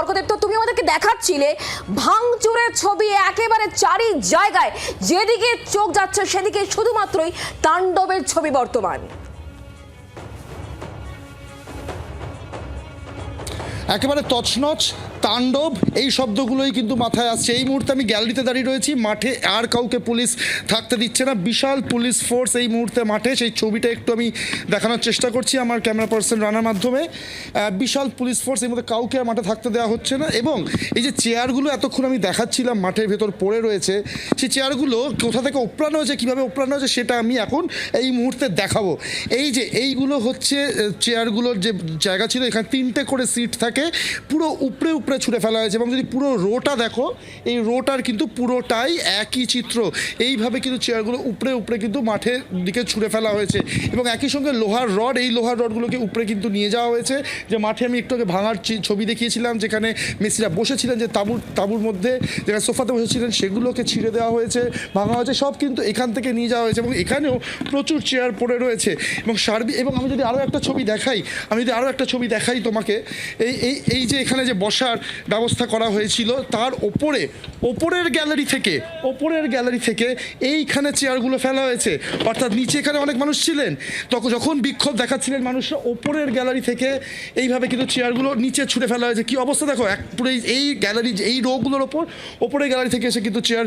অর্কদীপ্ত তুমি আমাদেরকে দেখাচ্ছিলে, ভাঙচুরের ছবি একেবারে চারি জায়গায়। যেদিকে চোখ যাচ্ছে, সেদিকে শুধুমাত্রই তাণ্ডবের ছবি বর্তমান। একেবারে তছনছ তাণ্ডব, এই শব্দগুলোই কিন্তু মাথায় আসছে। এই মুহূর্তে আমি গ্যালারিতে দাঁড়িয়ে রয়েছি, মাঠে আর কাউকে পুলিশ থাকতে দিচ্ছে না। বিশাল পুলিশ ফোর্স এই মুহূর্তে মাঠে, সেই ছবিটা একটু আমি দেখানোর চেষ্টা করছি আমার ক্যামেরা পার্সন রানার মাধ্যমে। বিশাল পুলিশ ফোর্স এই মধ্যে কাউকে আর মাঠে থাকতে দেওয়া হচ্ছে না এবং এই যে চেয়ারগুলো এতক্ষণ আমি দেখাচ্ছিলাম, মাঠের ভেতর পড়ে রয়েছে, সেই চেয়ারগুলো কোথা থেকে ওপরানো হয়েছে, কীভাবে ওপরানো হয়েছে, সেটা আমি এখন এই মুহূর্তে দেখাবো। এই যে এইগুলো হচ্ছে চেয়ারগুলোর যে জায়গা ছিল, এখানে তিনটে করে সিট থাকে, পুরো উপরে উপরে ছুঁড়ে ফেলা হয়েছে এবং যদি পুরো রোটা দেখো, এই রোটার কিন্তু পুরোটাই একই চিত্র। এইভাবে কিন্তু চেয়ারগুলো উপরে উপরে কিন্তু মাঠের দিকে ছুঁড়ে ফেলা হয়েছে এবং একই সঙ্গে লোহার রড, এই লোহার রডগুলোকে উপরে কিন্তু নিয়ে যাওয়া হয়েছে। যে মাঠে আমি একটু আগে ভাঙার ছবি দেখিয়েছিলাম, যেখানে মেসিরা বসেছিলেন, যে তাঁবুর তাঁবুর মধ্যে যেখানে সোফাতে বসেছিলেন, সেগুলোকে ছিঁড়ে দেওয়া হয়েছে, ভাঙা হয়েছে, সব কিন্তু এখান থেকে নিয়ে যাওয়া হয়েছে এবং এখানেও প্রচুর চেয়ার পড়ে রয়েছে এবং সার্বি, এবং আমি যদি আরও একটা ছবি দেখাই, আমি যদি আরও একটা ছবি দেখাই তোমাকে, এই এই এই যে এখানে যে বসার ব্যবস্থা করা হয়েছিল। তার ওপরে, ওপরের গ্যালারি থেকে, ওপরের গ্যালারি থেকে এইখানে চেয়ারগুলো ফেলা হয়েছে। অর্থাৎ নিচে এখানে অনেক মানুষ ছিলেন। তখন যখন বিক্ষোভ দেখাচ্ছিলেন মানুষরা, ওপরের গ্যালারি থেকে এইভাবে কিন্তু চেয়ারগুলো নিচে ছুঁড়ে ফেলা হয়েছে। কি অবস্থা দেখো, এক পুরো এই- গ্যালারি, এই রোগুলোর ওপর ওপরের গ্যালারি থেকে এসে কিন্তু চেয়ার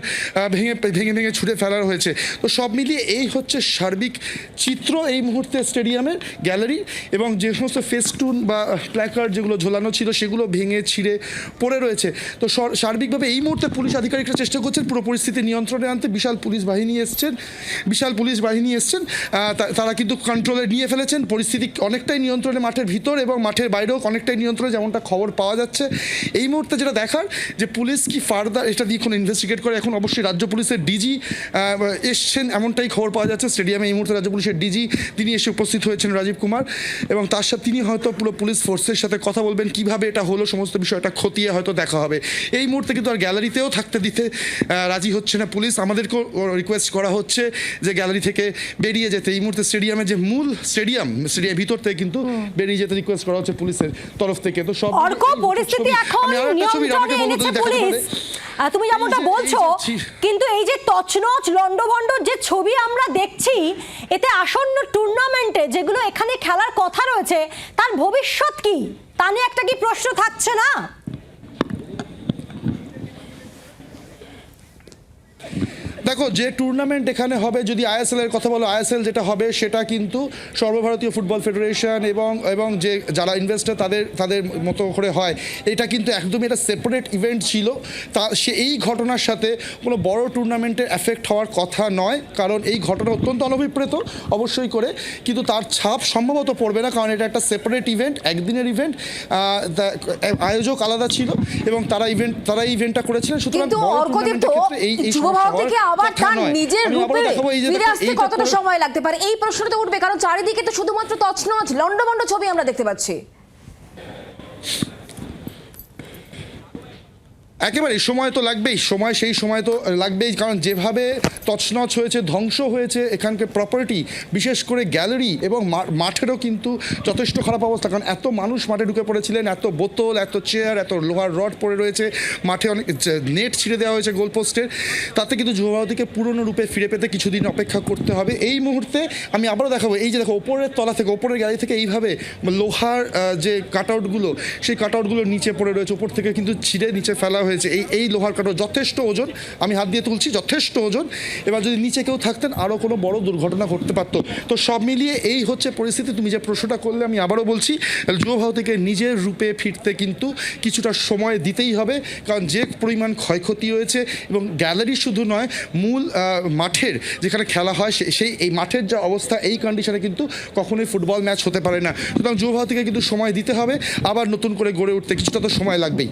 ভেঙে ভেঙে ভেঙে ছুঁড়ে ফেলা হয়েছে। তো সব মিলিয়ে এই হচ্ছে সার্বিক চিত্র এই মুহূর্তে স্টেডিয়ামের গ্যালারি এবং যে সমস্ত ফেস্টুন বা প্ল্যাকার্ড যেগুলো ঝোলানো ছিল সেগুলো ভেঙে ছিঁড়ে পড়ে রয়েছে। তো সর- সার্বিকভাবে এই মুহূর্তে পুলিশ আধিকারিকরা চেষ্টা করছেন পুরো পরিস্থিতি নিয়ন্ত্রণে আনতে। বিশাল পুলিশ বাহিনী এসছেন, বিশাল পুলিশ বাহিনী এসছেন তারা কিন্তু কন্ট্রোলে নিয়ে ফেলেছেন। পরিস্থিতি অনেকটাই নিয়ন্ত্রণে মাঠের ভিতর এবং মাঠের বাইরেও অনেকটাই নিয়ন্ত্রণে যেমনটা খবর পাওয়া যাচ্ছে। এই মুহূর্তে যেটা দেখার, যে পুলিশ কি ফার্দার এটা দিয়ে কোনো ইনভেস্টিগেট করে, এখন অবশ্যই রাজ্য পুলিশের ডিজি এসছেন এমনটাই খবর পাওয়া যাচ্ছে। স্টেডিয়ামে এই মুহূর্তে রাজ্য পুলিশের ডিজি তিনি এসে উপস্থিত হয়েছেন রাজীব কুমার এবং তার সাথে তিনি হয়তো পুরো পুলিশ ফোর্সের সাথে কথা বলবেন, কীভাবে এটা হলো, সমস্ত বিষয়টা খতিয়ে হয়তো দেখা হবে। এই মুহূর্তে কিন্তু আর গ্যালারিতেও থাকতে দিতে রাজি হচ্ছে না পুলিশ। আমাদেরকেও রিকোয়েস্ট করা হচ্ছে যে গ্যালারি থেকে বেরিয়ে যেতে। এই মুহূর্তে স্টেডিয়ামে যে মূল স্টেডিয়াম স্টেডিয়াম ভিতর থেকে কিন্তু বেরিয়ে যেতে রিকোয়েস্ট করা হচ্ছে পুলিশের তরফ থেকে। তো সব পরিস্থিতি এখন তুমি যেমনটা বলছো কিন্তু এই যে তছনছ লন্ডভন্ডর যে ছবি আমরা দেখছি এতে আসন্ন টুর্নামেন্টে যেগুলো এখানে খেলার কথা রয়েছে তার ভবিষ্যৎ কি? তা নিয়ে একটা কি প্রশ্ন থাকছে না? দেখো যে টুর্নামেন্ট এখানে হবে যদি আইএসএল এর কথা বলো আইএসএল যেটা হবে সেটা কিন্তু সর্বভারতীয় ফুটবল ফেডারেশন এবং এবং যে যারা ইনভেস্টার তাদের তাদের মতো করে হয়। এটা কিন্তু একদমই একটা সেপারেট ইভেন্ট ছিল। তা সে এই ঘটনার সাথে কোনো বড় টুর্নামেন্টের এফেক্ট হওয়ার কথা নয় কারণ এই ঘটনা অত্যন্ত অনভিপ্রেত অবশ্যই করে। কিন্তু তার ছাপ সম্ভবত পড়বে না কারণ এটা একটা সেপারেট ইভেন্ট একদিনের ইভেন্ট আয়োজক আলাদা ছিল এবং তারা ইভেন্ট তারা এই ইভেন্টটা করেছিলেন। সুতরাং বড় টুর্নামেন্টের ক্ষেত্রে এই যুব সমস্যা ভারত থেকে আবার কথা তার নিজের রূপে ফিরে আসতে কতটা সময় লাগতে পারে? এই প্রশ্নটা উঠবে কারণ চারিদিকে তো শুধুমাত্র তছনছ লন্ডমন্ড ছবি আমরা দেখতে পাচ্ছি। একেবারে সময় তো লাগবেই, সময় সেই সময় তো লাগবেই, কারণ যেভাবে তছনছ হয়েছে, ধ্বংস হয়েছে, এখানকার প্রপার্টি বিশেষ করে গ্যালারি এবং মাঠেরও কিন্তু যথেষ্ট খারাপ অবস্থা, কারণ এত মানুষ মাঠে ঢুকে পড়েছিলেন, এত বোতল, এত চেয়ার এত লোহার রড পড়ে রয়েছে, মাঠে অনেক নেট ছিঁড়ে দেওয়া হয়েছে গোলপোস্টের তাতে কিন্তু যুবভারতীকে পুরনো রূপে ফিরে পেতে কিছুদিন অপেক্ষা করতে হবে। এই মুহূর্তে আমি আবারও দেখাবো, এই যে দেখো, ওপরের তলা থেকে, ওপরের গ্যালারি থেকে এইভাবে লোহার যে কাটআউটগুলো সেই কাটআউটগুলো নিচে পড়ে রয়েছে ওপর থেকে কিন্তু ছিঁড়ে নিচে ফেলা হয়েছে। এই এই লোহার কাটআউট যথেষ্ট ওজন, আমি হাত দিয়ে তুলছি, যথেষ্ট ওজন। এবার যদি নিচে কেউ থাকতেন আরও কোনো বড় দুর্ঘটনা ঘটতে পারতো। তো সব মিলিয়ে এই হচ্ছে পরিস্থিতি। তুমি যে প্রশ্নটা করলে, আমি আবারও বলছি, যুবভারতীকে নিজের রূপে ফিরতে কিন্তু কিছুটা সময় দিতেই হবে, কারণ যে পরিমাণ ক্ষয়ক্ষতি হয়েছে, এবং গ্যালারি শুধু নয়, মূল মাঠের যেখানে খেলা হয় সেই, এই মাঠের যা অবস্থা, এই কন্ডিশনে কিন্তু কখনোই ফুটবল ম্যাচ হতে পারে না। সুতরাং যুবভারতীকে কিন্তু সময় দিতে হবে, আবার নতুন করে গড়ে উঠতে কিছুটা তো সময় লাগবেই।